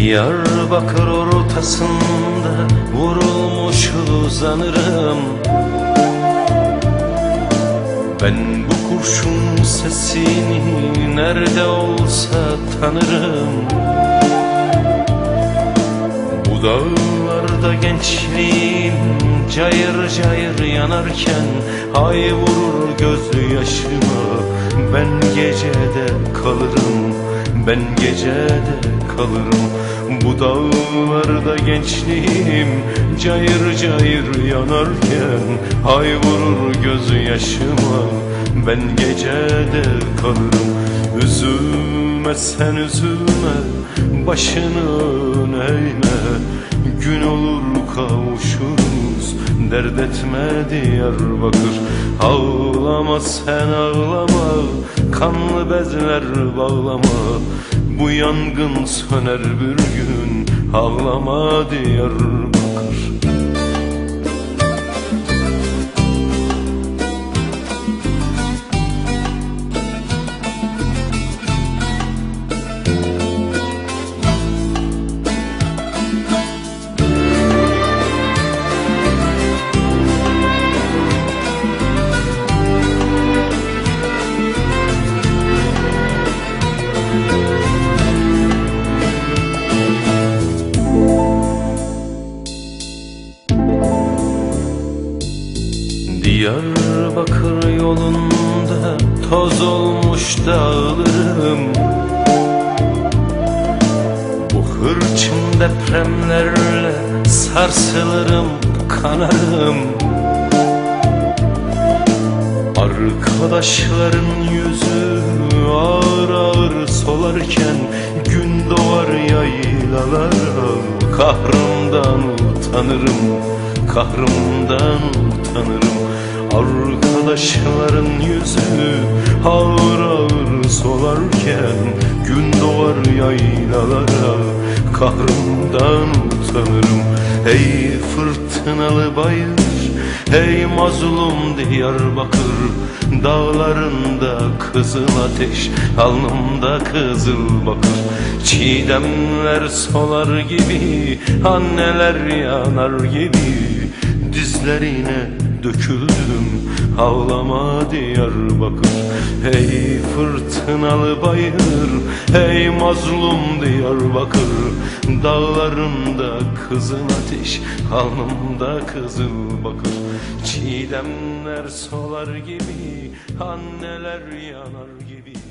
Diyarbakır ortasında vurulmuş uzanırım. Ben bu kurşun sesini nerede olsa tanırım. Bu dağlarda gençliğim cayır cayır yanarken Ay vurur gözü yaşıma Ben gecede kalırım Ben gecede kalırım. Bu dağlarda gençliğim cayır cayır yanarken Ay vurur gözü yaşıma Ben gecede kalırım. Üzülme sen üzülme Başını eğme Gün olur kavuşuruz Dert etme Diyarbakır Ağlama sen ağlama. Kanlı bezler bağlama. Bu yangın söner bir gün. Ağlama Diyarbakır Diyarbakır yolunda toz olmuş dağlarım. Bu hırçın depremlerle sarsılırım kanarım. Arkadaşların yüzü ağır ağır solarken Gün doğar yaylalara Kahrımdan utanırım, kahrımdan utanırım Arkadaşların yüzü ağır ağır solarken Gün doğar yaylalara. Kahrımdan utanırım Ey fırtınalı bayır Ey mazlum Diyarbakır. Dağlarında kızıl ateş Alnımda kızıl bakır. Çiğdemler solar gibi Anneler yanar gibi. Dizlerine döküldüm. Ağlama Diyarbakır. Ey fırtınalı bayır. Ey mazlum Diyarbakır. Dağlarında kızıl ateş Alnımda kızıl bakır. Çiğdemler solar gibi Anneler yanar gibi